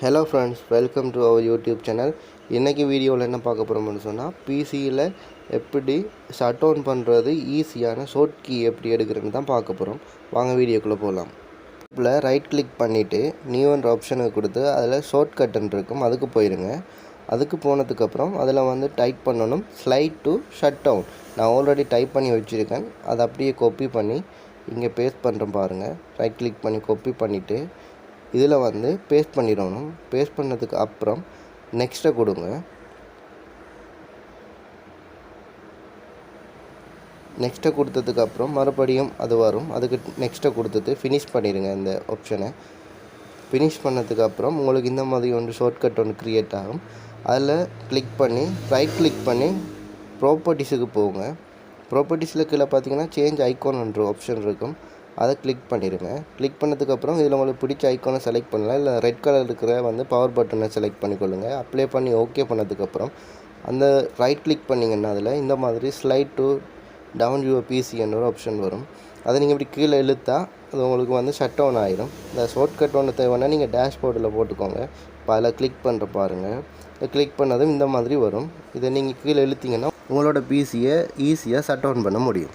Hello friends welcome to our YouTube channel இன்றைக்கி வீடியோவில் என்ன பார்க்க போகிறோம்னு சொன்னால் பிசியில் எப்படி ஷட் டவுன் பண்ணுறது ஈஸியான ஷோட் கீ எப்படி எடுக்கிறதுன்னு தான் பார்க்க போகிறோம் வாங்க வீடியோக்குள்ளே போகலாம் இதில் ரைட் கிளிக் பண்ணிவிட்டு நியூன்ற ஆப்ஷனுக்கு கொடுத்து அதில் ஷார்ட் கட்டன் இருக்கும் அதுக்கு போயிடுங்க அதுக்கு போனதுக்கப்புறம் அதில் வந்து டைப் பண்ணணும் ஸ்லைட் டு ஷட் டவுன் நான் ஆல்ரெடி டைப் பண்ணி வச்சுருக்கேன். அதை அப்படியே கொப்பி பண்ணி இங்கே பேஸ்ட் பண்ணுறேன் பாருங்கள் ரைட் கிளிக் பண்ணி கொப்பி பண்ணிவிட்டு இதில் வந்து பேஸ்ட் பண்ணிடணும். பேஸ்ட் பண்ணதுக்கு அப்புறம் நெக்ஸ்ட்டை கொடுங்க. நெக்ஸ்ட்டை கொடுத்ததுக்கு அப்புறம் மறுபடியும் அது வரும். அதுக்கு நெக்ஸ்ட்டை கொடுத்துட்டு ஃபினிஷ் பண்ணிடுங்க இந்த ஆப்ஷனை ஃபினிஷ் பண்ணதுக்கு அப்புறம் உங்களுக்கு இந்த மாதிரி ஒன்று ஷார்ட்கட் ஒன்று க்ரியேட் ஆகும். அதில் கிளிக் பண்ணி ரைட் கிளிக் பண்ணி ப்ராப்பர்ட்டிஸுக்கு போங்க. ப்ராப்பர்ட்டிஸில் கீழே பார்த்தீங்கன்னா சேஞ்ச் ஐக்கான்ன்ற ஆப்ஷன் இருக்கும். அதை கிளிக் பண்ணிடுங்க கிளிக் பண்ணதுக்கப்புறம் இதில் உங்களுக்கு பிடிச்ச ஐக்கானை செலக்ட் பண்ணலாம். இல்லை ரெட் கலர் இருக்கிற வந்து பவர் பட்டனை செலக்ட் பண்ணிக்கொள்ளுங்க. அப்ளை பண்ணி ஓகே பண்ணதுக்கப்புறம் அந்த ரைட் கிளிக் பண்ணிங்கன்னா அதில் இந்த மாதிரி ஸ்லைட் டு டவுன் யூ பிசின்னு ஒரு ஆப்ஷன் வரும். அதை நீங்கள் இப்படி கீழே இழுத்தா அது உங்களுக்கு வந்து ஷட் டவுன் ஆகிடும் இந்த ஷார்ட்கட் ஒன்று தேவைன்னா நீங்கள் டேஷ்போர்டில் போட்டுக்கோங்க. இப்போ அதில் கிளிக் பண்ணுற பாருங்கள் இதை கிளிக் பண்ணதும் இந்த மாதிரி வரும். இதை நீங்கள் கீழே இழுத்தீங்கன்னா உங்களோட பிசியை ஈஸியாக ஷட் டவுன் பண்ண முடியும்.